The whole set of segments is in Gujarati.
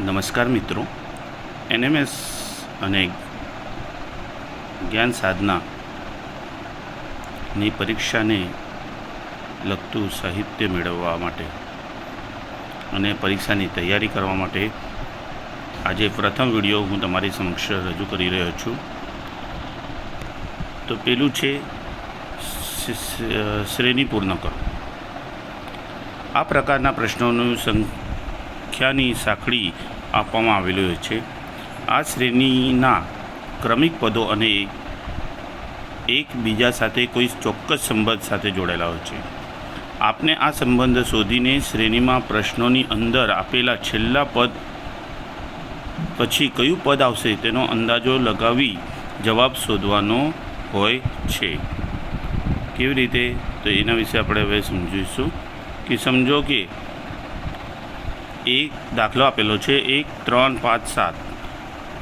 નમસ્કાર મિત્રો. એનએમએસ અને જ્ઞાન સાધનાની પરીક્ષાને લગતું સાહિત્ય મેળવવા માટે અને પરીક્ષાની તૈયારી કરવા માટે આજે પ્રથમ વીડિયો હું તમારી સમક્ષ રજૂ કરી રહ્યો છું. તો પેલું છે શ્રેણી પૂર્ણ કરો આ પ્રકારના પ્રશ્નોનું સંખ્યાની સાંકળી આપવામાં આવેલી હોય છે. આ શ્રેણીના ક્રમિક પદો અને એકબીજા સાથે કોઈ ચોક્કસ સંબંધ સાથે જોડાયેલા હોય છે. આપને આ સંબંધ શોધીને શ્રેણીમાં પ્રશ્નોની અંદર આપેલા છેલ્લા પદ પછી કયું પદ આવશે તેનો અંદાજો લગાવી જવાબ શોધવાનો હોય છે. કેવી રીતે? તો એના વિશે આપણે હવે સમજીશું કે સમજો કે એક દાખલો આપેલો છે, એક, ત્રણ, પાંચ, સાત.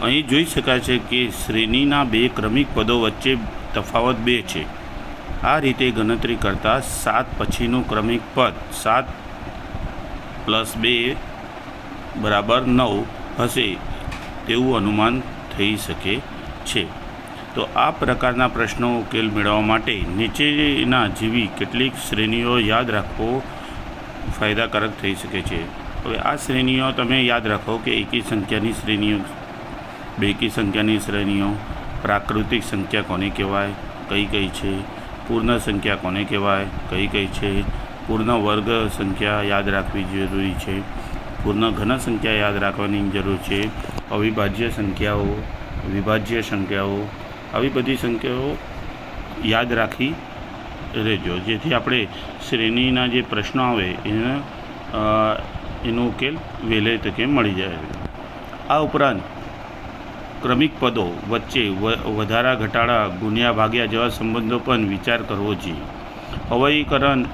અહીં જોઈ શકાય છે કે શ્રેણીના બે ક્રમિક પદો વચ્ચે તફાવત બે છે. આ રીતે ગણતરી કરતાં સાત પછીનું ક્રમિક પદ, સાત પ્લસ બે બરાબર નવ હશે તેવું અનુમાન થઈ શકે છે. તો આ પ્રકારના પ્રશ્નો ઉકેલ મેળવવા માટે નીચેના જેવી કેટલીક શ્રેણીઓ યાદ રાખવો ફાયદાકારક થઈ શકે છે. હવે આ શ્રેણીઓ તમે યાદ રાખો કે એકી સંખ્યાની શ્રેણીઓ બેકી સંખ્યાની શ્રેણીઓ, પ્રાકૃતિક સંખ્યા કોને કહેવાય, કઈ કઈ છે, પૂર્ણ સંખ્યા કોને કહેવાય, કઈ કઈ છે, પૂર્ણ વર્ગ સંખ્યા યાદ રાખવી જરૂરી છે, પૂર્ણ ઘન સંખ્યા યાદ રાખવાની જરૂર છે, અવિભાજ્ય સંખ્યાઓ, વિભાજ્ય સંખ્યાઓ, આવી બધી સંખ્યાઓ યાદ રાખી રહેજો. જેથી આપણે શ્રેણીના જે પ્રશ્નો આવે એને એનો ઉકેલ વહેલે તકે મળી જાય. આ ઉપરાંત ક્રમિક પદો વચ્ચે વધારા ઘટાડા ગુણ્યા ભાગ્યા જેવા સંબંધો પણ વિચાર કરવો જોઈએ. અવયીકરણ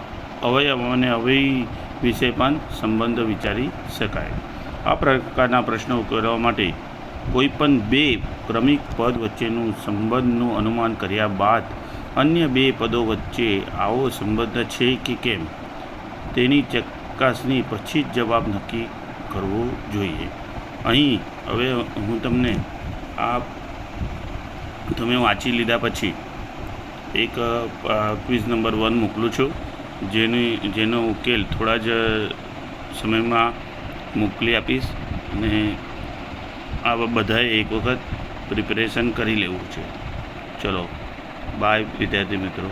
અવયવ અને અવયવી વિશે પણ સંબંધ વિચારી શકાય. આ પ્રકારના પ્રશ્નો ઉકેલવા માટે કોઈપણ બે ક્રમિક પદ વચ્ચેનું સંબંધનું અનુમાન કર્યા બાદ અન્ય બે પદો વચ્ચે આવો સંબંધ છે કે કેમ? તેની ચકાસણી પછી જ જવાબ નક્કી કરવો જોઈએ. અહીં, હવે હું તમને આ તમે વાંચી લીધા પછી એક ક્વિઝ નંબર વન મોકલું છું. જેની, જેનો ઉકેલ થોડા જ સમયમાં મોકલી આપીશ અને આ બધાએ એક વખત પ્રિપેરેશન કરી લેવું છે. ચલો બાય વિદ્યાર્થી મિત્રો.